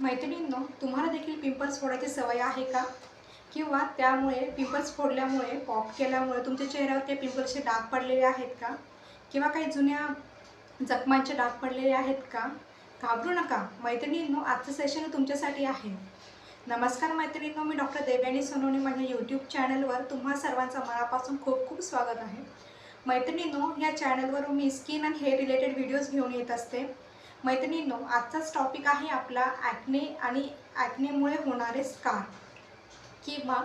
मैत्रिणींनो तुम्हाला देखील पिंपल्स फोडायची सवय आहे का? किंवा त्यामुळे पिंपल्स फोडल्यामुळे पॉप केल्यामुळे तुमच्या चेहऱ्यावर त्या पिंपल्सचे डाग पडलेले आहेत का? किंवा काही जुन्या जखमांचे डाग पडलेले आहेत का? घाबरू नका. मैत्रिणींनो आजचं सेशन तुमच्यासाठी आहे. नमस्कार मैत्रिणींनो मी डॉक्टर देवयानी सोनवणे. माझ्या यूट्यूब चॅनलवर तुम्हा सर्वांचं मनापासून खूप खूप स्वागत आहे. मैत्रिणींनो या चॅनलवर मी skin and hair related videos घेऊन येत असते. मैत्रिणींनो आजचाच टॉपिक आहे आपला ॲक्ने आणि ॲक्नेमुळे होणारे स्कार किंवा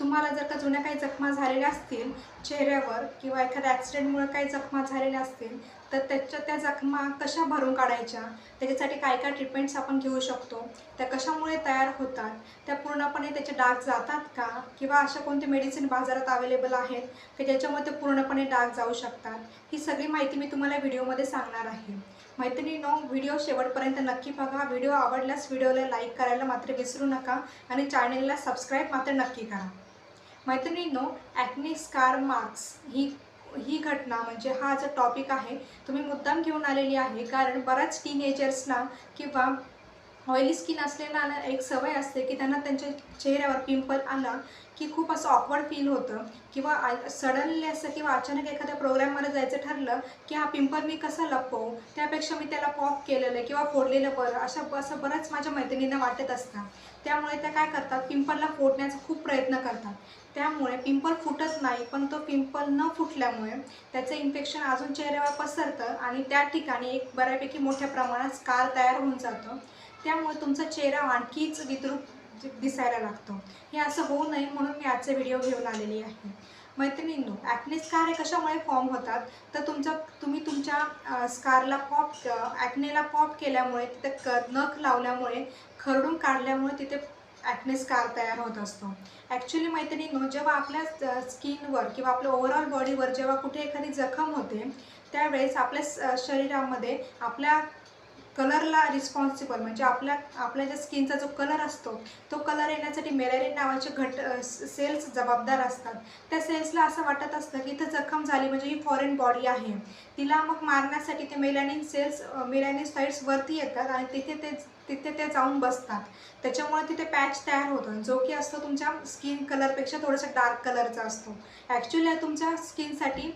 तुम्हाला जर का जुन्या काही जखमा झालेल्या असतील चेहऱ्यावर किंवा एखाद्या ॲक्सिडेंटमुळे काही जखमा झालेल्या असतील तर त्याच्या त्या जखमा कशा भरून काढायच्या? त्याच्यासाठी काय काय ट्रीटमेंट्स आपण घेऊ शकतो? त्या कशामुळे तयार होतात? त्या पूर्णपणे त्याचे डाग जातात का? किंवा अशा कोणते मेडिसिन बाजारात अवेलेबल आहेत की ज्याच्यामुळे ते पूर्णपणे डाग जाऊ शकतात? ही सगळी माहिती मी तुम्हाला व्हिडिओमध्ये सांगणार आहे. मैत्रिणीनो व्हिडिओ शेवटपर्यंत नक्की बघा. व्हिडिओ आवडल्यास व्हिडिओला लाईक करायला मात्र विसरू नका आणि चॅनेलला सबस्क्राईब मात्र नक्की करा. मैत्रिणींनो ॲक्ने स्कार मार्क्स ही ही घटना म्हणजे हा जो टॉपिक आहे तुम्ही मुद्दाम घेऊन आलेली आहे. कारण बऱ्याच टीनेजर्सना किंवा ऑइली स्किन असलेला एक सवय असते की त्यांना त्यांच्या चेहऱ्यावर पिंपल आला की खूप असं ऑकवर्ड फील होतं. किंवा सडनली असं किंवा अचानक एखाद्या प्रोग्राममध्ये जायचं ठरलं की हा पिंपल मी कसा लपवू? त्यापेक्षा मी त्याला पॉप केलेलं किंवा फोडलेलं बरं अशा असं बऱ्याच माझ्या मैत्रिणींना वाटत असतात त्यामुळे त्या काय करतात? पिंपलला फोडण्याचा खूप प्रयत्न करतात. त्यामुळे पिंपल फुटत नाही पण तो पिंपल न फुटल्यामुळे त्याचं इन्फेक्शन अजून चेहऱ्यावर पसरतं आणि त्या ठिकाणी एक बऱ्यापैकी मोठ्या प्रमाणात स्कार तयार होऊन जातो. त्यामुळे तुमचा चेहरा आणखीच विद्रूप दिसायला लागतो. हे असं होऊ नये म्हणून मी आजचे व्हिडिओ घेऊन आलेली आहे. मैत्रिणींनो ॲक्ने स्कार हे कशामुळे फॉर्म होतात? तर तुमचा तुम्ही तुमच्या स्कारला पॉप ॲक्नेला पॉप केल्यामुळे तिथे क नख लावल्यामुळे खरडून काढल्यामुळे तिथे ॲक्ने स्कार तयार होत असतो. ॲक्च्युली मैत्रिणींनो जेव्हा आपल्या स्किनवर किंवा आपल्या ओव्हरऑल बॉडीवर जेव्हा कुठे एखादी जखम होते त्यावेळेस आपल्या शरीरामध्ये आपल्या कलरला रिस्पॉन्सिबल म्हणजे आपल्या आपल्या ज्या स्किनचा जो कलर असतो तो कलर येण्यासाठी मेलॅरिन नावाचे घट सेल्स जबाबदार असतात. त्या सेल्सला असं वाटत असतं की इथं जखम झाली म्हणजे ही फॉरेन बॉडी आहे. तिला मग मारण्यासाठी ते मेलॅनिन सेल्स मेलॅनिन साईड्स वरती येतात आणि तिथे ते तिथे ते जाऊन बसतात. त्याच्यामुळे तिथे पॅच तयार होतो. जो की असतो तुमच्या स्किन कलरपेक्षा थोडासा डार्क कलरचा असतो. ॲक्च्युली तुमच्या स्किनसाठी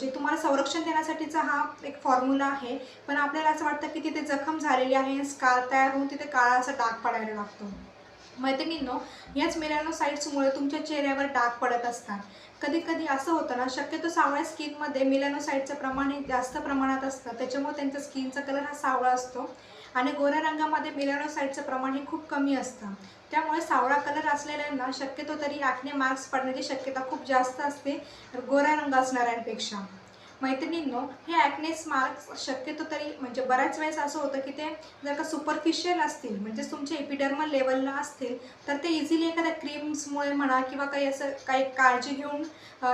जे तुम्हाला संरक्षण देण्यासाठीचा हा एक फॉर्म्युला आहे. पण आपल्याला असं वाटतं की तिथे जखम झालेली आहे स्कार तयार होऊन तिथे काळा असा डाग पडायला लागतो. मैत्रिणींनो याच मिलॅनोसाईट्समुळे तुमच्या चेहऱ्यावर डाग पडत असतात. कधी कधी असं होतं ना शक्यतो सावळ्या स्किनमध्ये मिलॅनोसाईटचं प्रमाण हे जास्त प्रमाणात असतं. त्याच्यामुळे त्यांचा स्किनचा कलर हा सावळा असतो. आणि गोऱ्या रंगामध्ये मिलॅनोसाईटचं प्रमाण हे खूप कमी असतं. त्यामुळे सावळा कलर असलेल्यांना शक्यतो तरी आखणे मार्क्स पडण्याची शक्यता खूप जास्त असते गोऱ्या रंग असणाऱ्यांपेक्षा. मैत्रिणींनो हे ॲक्नेस मार्क्स शक्यतो तरी म्हणजे बऱ्याच वेळेस असं होतं की ते जर का सुपरफिशियल असतील म्हणजे तुमच्या एपिडर्मल लेवलला असतील तर ते इझिली एखाद्या क्रीम्समुळे म्हणा किंवा काही असं काही काळजी घेऊन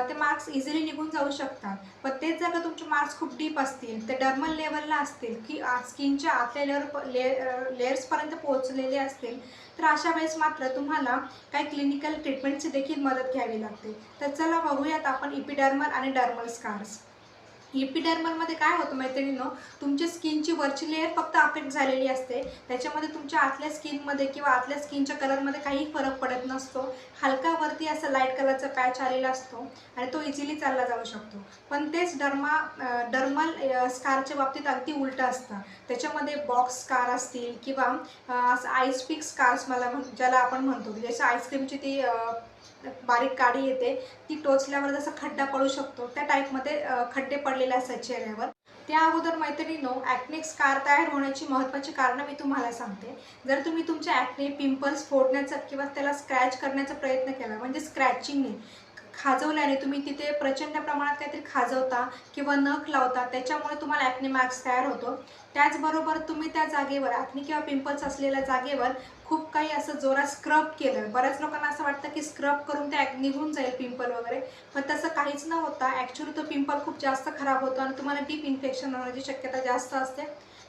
ते मार्क्स इझिली निघून जाऊ शकतात. पण तेच जर का तुमचे मार्क्स खूप डीप असतील ते डर्मल लेवलला असतील की स्किनच्या आतल्या लेअर ले लेयर्सपर्यंत पोहोचलेले असतील तर अशा वेळेस मात्र तुम्हाला काही क्लिनिकल ट्रीटमेंटची देखील मदत घ्यावी लागते. तर चला बघूयात आपण इपिडर्मल आणि डर्मल स्कार्स इपिडर्मलमध्ये काय होतं मैत्रिणीनं तुमच्या स्किनची वरची लेअर फक्त अफेक्ट झालेली असते. त्याच्यामध्ये तुमच्या आतल्या स्किनमध्ये किंवा आतल्या स्किनच्या कलरमध्ये काही फरक पडत नसतो. हलकावरती असं लाइट कलरचा पॅच आलेला असतो आणि तो इझिली चालला जाऊ शकतो. पण तेच डर्मा डर्मल स्कारच्या बाबतीत अगदी उलटं असतं. त्याच्यामध्ये बॉक्स स्कार असतील किंवा असं आईस्पिक स्कार्स मला म्हण ज्याला आपण म्हणतो जसं आईस्क्रीमची ती बारीक काडी येते. ती टोचल्यावर जसं खड्डा पडू शकतो त्या टाईपमध्ये खड्डे पडलेले असतात चेहऱ्यावर. त्या अगोदर मैत्रिणीनो ॲक्ने स्कार तयार होण्याची महत्त्वाची कारणं मी तुम्हाला सांगते. जर तुम्ही तुमच्या ॲक्ने पिंपल्स फोडण्याचा किंवा त्याला स्क्रॅच करण्याचा प्रयत्न केला म्हणजे स्क्रॅचिंगने खाजवल्याने तुम्ही तिथे प्रचंड प्रमाणात काहीतरी खाजवता किंवा नख लावता त्याच्यामुळे तुम्हाला ॲक्ने मार्क्स तयार होतो. त्याचबरोबर तुम्ही त्या जागेवर ॲक्ने किंवा पिंपल्स असलेल्या जागेवर खूप काही असं जोरात स्क्रब केलं बऱ्याच लोकांना असं वाटतं की स्क्रब करून ते निघून जाईल पिंपल वगैरे. पण तसं काहीच न होता ॲक्च्युली तो पिंपल खूप जास्त खराब होतो आणि तुम्हाला डीप इन्फेक्शन होण्याची शक्यता जास्त असते.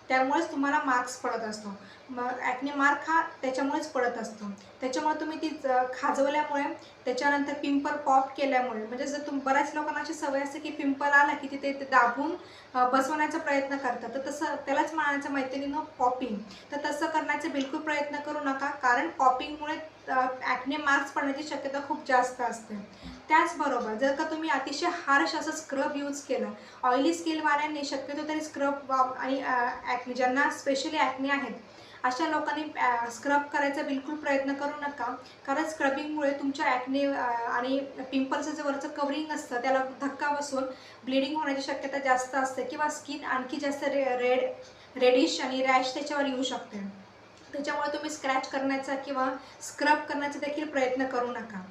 त्यामुळेच तुम्हाला मार्क्स पडत असतो. मग ॲक्ने मार्क हा त्याच्यामुळेच पडत असतो. त्याच्यामुळे तुम्ही ती ज- खाजवल्यामुळे त्याच्यानंतर पिंपल पॉप केल्यामुळे म्हणजे जर तुम बऱ्याच लोकांना अशी सवय असते की पिंपल आला की तिथे ते दाबून बसवण्याचा प्रयत्न करतात. तर तसं त्यालाच म्हणायचं मैत्रिणीनं पॉपिंग तर तसं करण्याचा बिलकुल प्रयत्न करू नका कारण पॉपिंगमुळे ॲक्ने मार्क्स पडण्याची शक्यता खूप जास्त असते. त्याचबरोबर जर का तुम्ही अतिशय हार्श असं स्क्रब यूज केलं ऑइली स्किनवाल्यांनी शक्यतो तरी स्क्रब आणि ॲक्ने ज्यांना स्पेशली ॲक्ने आहेत अशा लोकांनी स्क्रब करायचा बिलकुल प्रयत्न करू नका. कारण स्क्रबिंगमुळे तुमच्या ॲक्ने आणि पिंपल्सचं जे वरचं कवरिंग असतं त्याला धक्का बसून ब्लिडिंग होण्याची शक्यता जास्त असते किंवा स्किन आणखी जास्त रे रेड रेडिश आणि रॅश त्याच्यावर येऊ शकते. त्याच्यामुळे तुम्ही स्क्रॅच करण्याचा किंवा स्क्रब करण्याचा देखील प्रयत्न करू नका.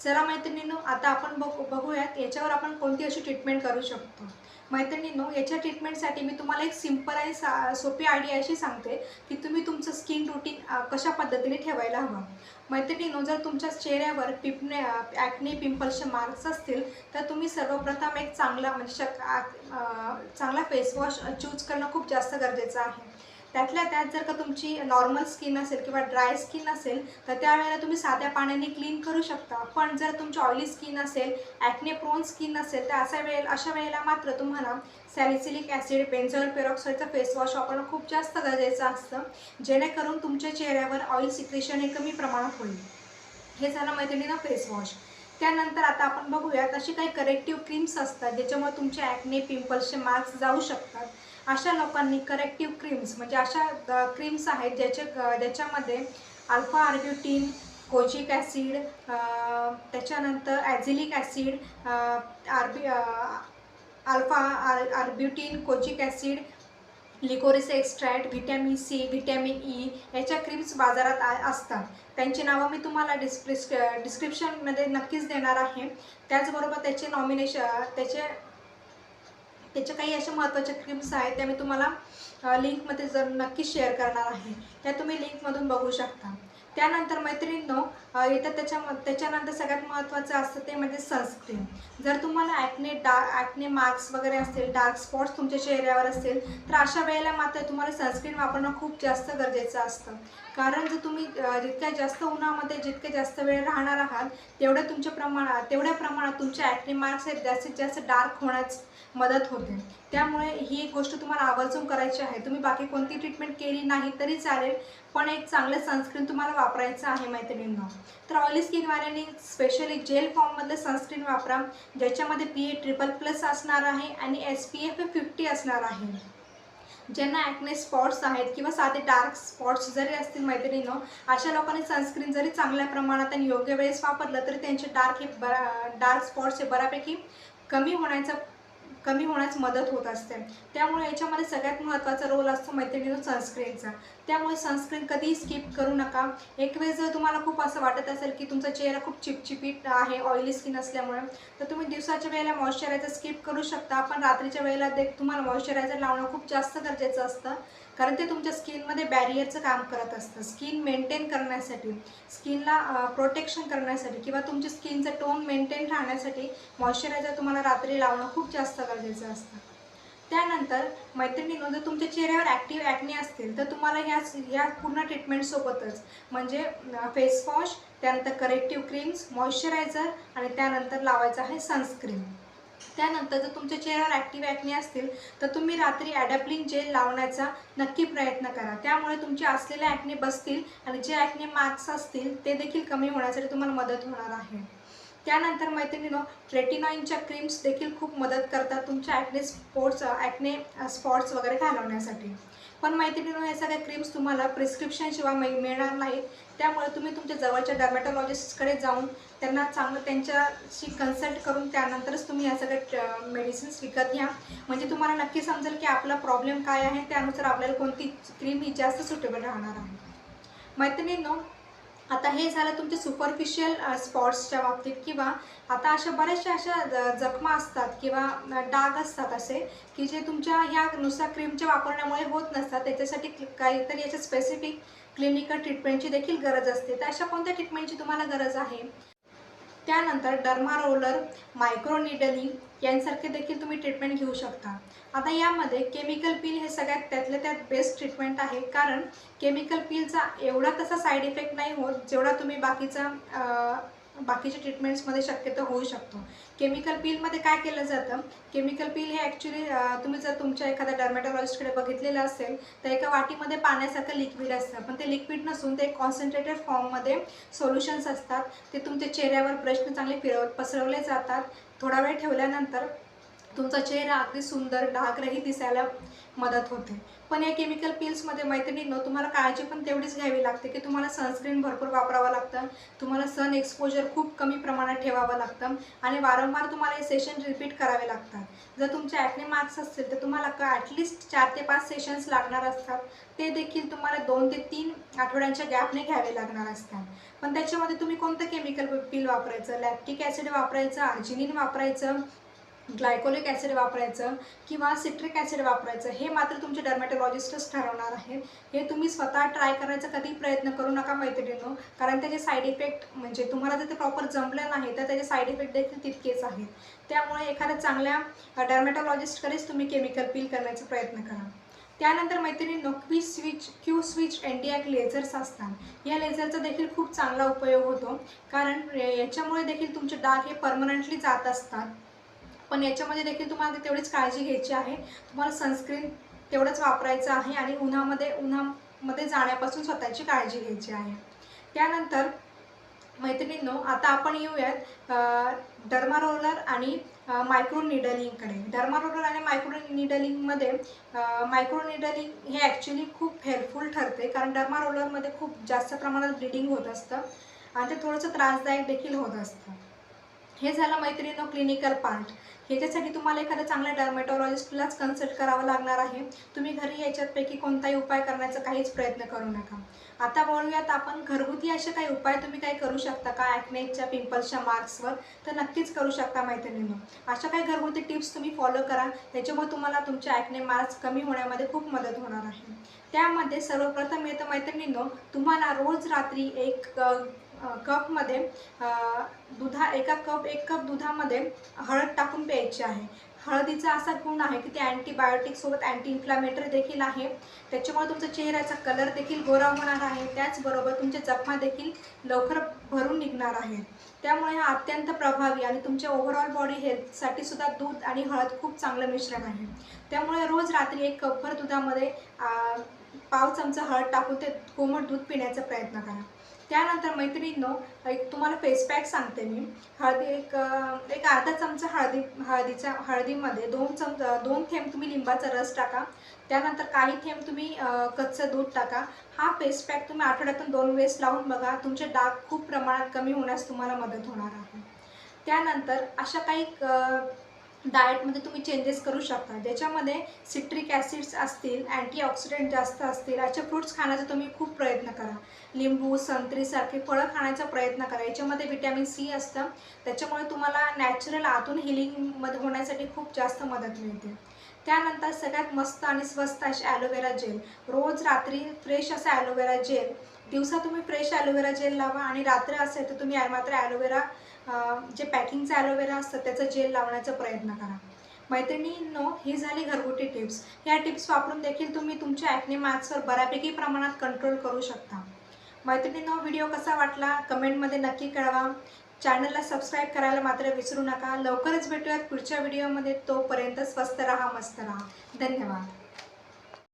चला मैत्रिणींनो आता आपण बघू बघूयात याच्यावर आपण कोणती अशी ट्रीटमेंट करू शकतो. मैत्रिणींनो याच्या ट्रीटमेंटसाठी मी तुम्हाला एक सिंपल आणि सा सोपी आयडिया अशी सांगते की तुम्ही तुमचं स्किन रुटीन कशा पद्धतीने ठेवायला हवं. मैत्रिणींनो जर तुमच्या चेहऱ्यावर पिपणे ॲक्ने पिंपल्सचे मार्क्स असतील तर तुम्ही सर्वप्रथम एक चांगला म्हणजे शक चांगला फेसवॉश चूज करणं खूप जास्त गरजेचं आहे. त्यातल्या त्यात जर का तुमची नॉर्मल स्किन असेल किंवा ड्राय स्किन असेल तर त्यावेळेला तुम्ही साध्या पाण्याने क्लीन करू शकता. पण जर तुमची ऑइली स्किन असेल ॲक्ने प्रोन स्किन असेल तर अशा वेळेला अशा वेळेला मात्र तुम्हाला सॅलिसिलिक ॲसिड बेन्झॉल पेरॉक्साईडचा फेसवॉश वापरणं खूप जास्त गरजेचं असतं. जेणेकरून तुमच्या चेहऱ्यावर ऑइल सिक्रेशन हे कमी प्रमाणात होईल. हे झालं मैत्रिणीनं फेसवॉश त्यानंतर आता आपण बघूयात अशी काही करेक्टिव्ह क्रीम्स असतात ज्याच्यामुळे तुमचे ॲक्ने पिंपल्सचे मार्क्स जाऊ शकतात. अशा लोकांनी करेक्टिव्ह क्रीम्स म्हणजे अशा क्रीम्स आहेत ज्याच्या ज्याच्यामध्ये अल्फा आर्ब्युटीन कोजिक ॲसिड त्याच्यानंतर ॲझिलिक ॲसिड आर्बि alpha R arbutin kojic acid liquorice extract vitamin C vitamin E याच्या क्रीम्स बाजारात आ असतात. त्यांची नावं मी तुम्हाला डिस्क्रिस डिस्क्रिप्शनमध्ये नक्कीच देणार आहे. त्याचबरोबर त्याचे नॉमिनेशन त्याचे त्याच्या काही अशा महत्त्वाच्या क्रीम्स आहेत त्या मी तुम्हाला लिंकमध्ये जर नक्की शेअर करणार आहे त्या तुम्ही लिंकमधून बघू शकता. त्यानंतर मैत्रिणींनो येतं त्याच्या त्याच्यानंतर सगळ्यात महत्त्वाचं असतं ते म्हणजे सनस्क्रीन जर तुम्हाला ॲक्ने डा ॲक्ने मार्क्स वगैरे असतील डार्क स्पॉट्स तुमच्या चेहऱ्यावर असेल तर अशा वेळेला मात्र तुम्हाला सनस्क्रीन वापरणं खूप जास्त गरजेचं असतं. कारण जर तुम्ही जितक्या जास्त उन्हामध्ये जितके जास्त वेळ राहणार आहात तेवढ्या तुमच्या प्रमाणात तेवढ्या प्रमाणात तुमचे ॲक्ने मार्क्स आहेत जास्तीत जास्त डार्क होण्यास मदत होते. त्यामुळे ही एक गोष्ट तुम्हाला आवर्जून करायची आहे. तुम्ही बाकी कोणती ट्रीटमेंट केली नाही तरी चालेल पण एक चांगलं सनस्क्रीन तुम्हाला वापरायचं आहे मैत्रिणींनो. तर ऑइली स्किनवाल्यांनी स्पेशली जेल फॉर्ममधलं सनस्क्रीन वापरा ज्याच्यामध्ये पी ए ट्रिपल प्लस असणार आहे आणि एस पी एफ फिफ्टी असणार आहे. ज्यांना ॲक्ने स्पॉट्स आहेत किंवा साधे डार्क स्पॉट्स जरी असतील मैत्रिणीनं अशा लोकांनी सनस्क्रीन जरी चांगल्या प्रमाणात आणि योग्य वेळेस वापरलं तरी त्यांचे डार्क हे बरा डार्क स्पॉट्स हे बऱ्यापैकी कमी होण्याचा कमी होण्यास मदत होत असते. त्यामुळे याच्यामध्ये सगळ्यात महत्त्वाचा रोल असतो मैत्रिणीनं सनस्क्रीनचा त्यामुळे सनस्क्रीन कधीही स्किप करू नका. एक वेळेस जर तुम्हाला खूप असं वाटत असेल की तुमचा चेहरा खूप चिपचिपीट आहे ऑइली स्किन असल्यामुळे तर तुम्ही दिवसाच्या वेळेला मॉइश्चरायझर स्किप करू शकता. पण रात्रीच्या वेळेला ते तुम्हाला मॉइश्चरायझर लावणं खूप जास्त गरजेचं असतं. कारण ते तुमच्या स्किनमध्ये बॅरियरचं काम करत असतं. स्किन मेंटेन करण्यासाठी स्किनला प्रोटेक्शन करण्यासाठी किंवा तुमच्या स्किनचं टोन मेंटेन राहण्यासाठी मॉइश्चरायझर तुम्हाला रात्री लावणं खूप जास्त गरजेचं असतं. त्यानंतर मैत्रिणीनो जर तुमच्या चेहऱ्यावर ॲक्टिव्ह ॲक्ने असतील तर तुम्हाला ह्या ह्या पूर्ण ट्रीटमेंटसोबतच म्हणजे फेस वॉश त्यानंतर करेक्टिव्ह क्रीम्स मॉइश्चरायझर आणि त्यानंतर लावायचं आहे सनस्क्रीन त्यानंतर जर तुमच्या चेहऱ्यावर ॲक्टिव्ह ॲक्ने असतील तर तुम्ही रात्री ॲडॅप्लिन जेल लावण्याचा नक्की प्रयत्न करा. त्यामुळे तुमचे असलेले ॲक्ने बसतील आणि जे ॲक्ने मार्क्स असतील ते देखील कमी होण्यासाठी तुम्हाला मदत होणार आहे. त्यानंतर मैत्रिणीनो ट्रेटिनॉईनच्या क्रीम्स देखील खूप मदत करतात तुमच्या ॲक्ने स्पोर्ट्स ॲक्ने स्पॉट्स वगैरे घालवण्यासाठी. पण मैत्रिणीनो या सगळ्या क्रीम्स तुम्हाला प्रिस्क्रिप्शनशिवाय मि मिळणार नाहीत. त्यामुळे तुम्ही तुमच्या जवळच्या डर्मॅटॉलॉजिस्टकडे जाऊन त्यांना चांगलं त्यांच्याशी कन्सल्ट करून त्यानंतरच तुम्ही या सगळ्या मेडिसिन्स विकत घ्या. म्हणजे तुम्हाला नक्की समजेल की आपला प्रॉब्लेम काय आहे त्यानुसार आपल्याला कोणती क्रीम ही जास्त सुटेबल राहणार आहे. मैत्रिणींनो आता हे झालं तुमचे सुपरफिशियल स्पॉट्सच्या बाबतीत किंवा आता अशा बऱ्याचशा अशा जखमा असतात किंवा डाग असतात असे की जे तुमच्या ह्या नुसत्या क्रीमच्या वापरण्यामुळे होत नसतात. त्याच्यासाठी काहीतरी याच्या स्पेसिफिक क्लिनिकल ट्रीटमेंटची देखील गरज असते. तर अशा कोणत्या ट्रीटमेंटची तुम्हाला गरज आहे? त्यानंतर डर्मा रोलर मायक्रोनिडलिंग यांसारखे देखील तुम्ही ट्रीटमेंट घेऊ शकता. आता यामध्ये केमिकल पील हे सगळ्यात त्यातल्या त्यात बेस्ट ट्रीटमेंट आहे. कारण केमिकल पीलचा एवढा तसा साईड इफेक्ट नाही होत जेवढा तुम्ही बाकीचा बाकीच्या ट्रीटमेंट्समध्ये शक्यतो होऊ शकतो. केमिकल पीलमध्ये काय केलं जातं? केमिकल पील हे ॲक्च्युली तुम्ही जर तुमच्या एखाद्या डर्मॅटॉलॉजिस्टकडे बघितलेलं असेल तर एका वाटीमध्ये पाण्यासारखं लिक्विड असतं. पण ते लिक्विड नसून ते कॉन्सन्ट्रेटेड फॉर्ममध्ये सोल्युशन्स असतात. ते तुमच्या चेहऱ्यावर प्रश्न चांगले फिरव पसरवले जातात. थोडा वेळ ठेवल्यानंतर तुमचा चेहरा अगदी सुंदर डागरही दिसायला मदत होते. पण या केमिकल पिल्समध्ये मैत्रिणींनो तुम्हाला काळजी पण तेवढीच घ्यावी लागते की तुम्हाला सनस्क्रीन भरपूर वापरावं लागतं. तुम्हाला सन एक्सपोजर खूप कमी प्रमाणात ठेवावं लागतं आणि वारंवार तुम्हाला हे सेशन रिपीट करावे लागतात. जर तुमचे ॲटने मार्क्स असतील तर तुम्हाला का ॲटलिस्ट चार ते पाच सेशन्स लागणार असतात. ते देखील तुम्हाला दोन ते तीन आठवड्यांच्या गॅपने घ्यावे लागणार असतात. पण त्याच्यामध्ये तुम्ही कोणतं केमिकल पिल वापरायचं? लॅक्टिक ॲसिड वापरायचं? आर्जिनिन वापरायचं? ग्लायकोलिक ॲसिड वापरायचं किंवा सिट्रिक ॲसिड वापरायचं हे मात्र तुमचे डर्मॅटोलॉजिस्टच ठरवणार आहेत हे तुम्ही स्वतः ट्राय करायचा कधी प्रयत्न करू नका मैत्रिणींनो कारण त्याचे साईड इफेक्ट म्हणजे तुम्हाला जर ते प्रॉपर जमलं नाही तर त्याचे साईड इफेक्ट देखील तितकेच आहेत. त्यामुळे एखाद्या चांगल्या डर्मॅटोलॉजिस्टकडेच तुम्ही केमिकल पील करण्याचा प्रयत्न करा. त्यानंतर मैत्रिणींनो क्वी स्विच क्यू स्विच एंटीॲक लेझर्स असतात. या लेझरचा देखील खूप चांगला उपयोग होतो कारण याच्यामुळे देखील तुमचे डाग हे परमनंटली जात असतात. पण याच्यामध्ये देखील तुम्हाला तेवढीच काळजी घ्यायची आहे. तुम्हाला सनस्क्रीन तेवढंच वापरायचं आहे आणि उन्हामध्ये उन्हामध्ये जाण्यापासून स्वतःची काळजी घ्यायची आहे. त्यानंतर मैत्रिणींनो आता आपण येऊयात डर्मा रोलर आणि मायक्रो निडलिंगकडे डर्मा रोलर आणि मायक्रो निडलिंगमध्ये मायक्रो निडलिंग हे ॲक्च्युली खूप हेल्पफुल ठरते कारण डर्मा रोलरमध्ये खूप जास्त प्रमाणात ब्लिडिंग होत असतं आणि ते थोडंसं त्रासदायक देखील होत असतं. हे झालं मैत्रिणीनो क्लिनिकल पार्ट ह्याच्यासाठी तुम्हाला एखाद्या चांगल्या डर्मॅटॉलॉजिस्टलाच कन्सल्ट करावं लागणार आहे. तुम्ही घरी याच्यातपैकी कोणताही उपाय करण्याचा काहीच प्रयत्न करू नका. आता बोलूयात आपण घरगुती असे काही उपाय तुम्ही काही करू शकता का? ॲक्नेच्या पिंपल्सच्या मार्क्सवर तर नक्कीच करू शकता मैत्रिणींनो. अशा काही घरगुती टिप्स तुम्ही फॉलो करा. त्याच्यामुळे तुम्हाला तुमच्या ॲक्ने मार्क्स कमी होण्यामध्ये खूप मदत होणार आहे. त्यामध्ये सर्वप्रथम येतं मैत्रिणींनो तुम्हाला रोज रात्री एक कपमध्ये दुधा एका कप एक कप दुधामध्ये हळद टाकून प्यायची आहे. हळदीचा असा गुण आहे की ते अँटीबायोटिकसोबत अँटी इन्फ्लॅमेटरी देखील आहे. त्याच्यामुळे तुमचा चेहऱ्याचा कलर देखील गोरा होणार आहे. त्याचबरोबर तुमच्या जखमा देखील लवकर भरून निघणार आहे त्यामुळे हा अत्यंत प्रभावी आणि तुमच्या ओव्हरऑल बॉडी हेल्थसाठी सुद्धा दूध आणि हळद खूप चांगलं मिश्रण आहे. त्यामुळे रोज रात्री एक कपभर दुधामध्ये पाव चमचा हळद टाकून ते कोमट दूध पिण्याचा प्रयत्न करा. त्यानंतर मैत्रिणींनो एक तुम्हाला फेस पॅक सांगते मी. हळदी एक एक अर्धा चमचा हळदी हळदीचा हळदीमध्ये दोन चमचा दोन थेंब तुम्ही लिंबाचा रस टाका. त्यानंतर काही थेंब तुम्ही कच्चं दूध टाका. हा फेस पॅक तुम्ही आठवड्यातून दोन वेळेस लावून बघा. तुमचे डाग खूप प्रमाणात कमी होण्यास तुम्हाला मदत होणार आहे. त्यानंतर अशा काही डाएटमध्ये तुम्ही चेंजेस करू शकता. ज्याच्यामध्ये सिट्रिक ॲसिड्स असतील अँटीऑक्सिडंट जास्त असतील असे फ्रूट्स खाण्याचा तुम्ही खूप प्रयत्न करा. लिंबू संत्रीसारखे फळं खाण्याचा प्रयत्न करा. याच्यामध्ये विटॅमिन सी असतं. त्याच्यामुळे तुम्हाला नॅचरल आतून हिलिंगमध्ये होण्यासाठी खूप जास्त मदत मिळते. त्यानंतर सगळ्यात मस्त आणि स्वस्त असे ॲलोवेरा जेल. रोज रात्री फ्रेश असं ॲलोवेरा जेल दिवसा तुम्ही फ्रेश ॲलोवेरा जेल लावा आणि रात्र असेल तर तुम्ही मात्र ॲलोवेरा जे पॅकिंगचं ॲलोवेरा असतं त्याचं जेल लावण्याचा प्रयत्न करा. मैत्रिणींनो ही झाली घरगुती टिप्स ह्या टिप्स वापरून देखील तुम्ही तुमच्या ॲक्ने मार्क्सवर बऱ्यापैकी प्रमाणात कंट्रोल करू शकता. मैत्रिणींनो व्हिडिओ कसा वाटला? कमेंटमध्ये नक्की कळवा. चॅनलला सबस्क्राईब करायला मात्र विसरू नका. लवकरच भेटूयात पुढच्या व्हिडिओमध्ये तोपर्यंत स्वस्त राहा मस्त राहा. धन्यवाद.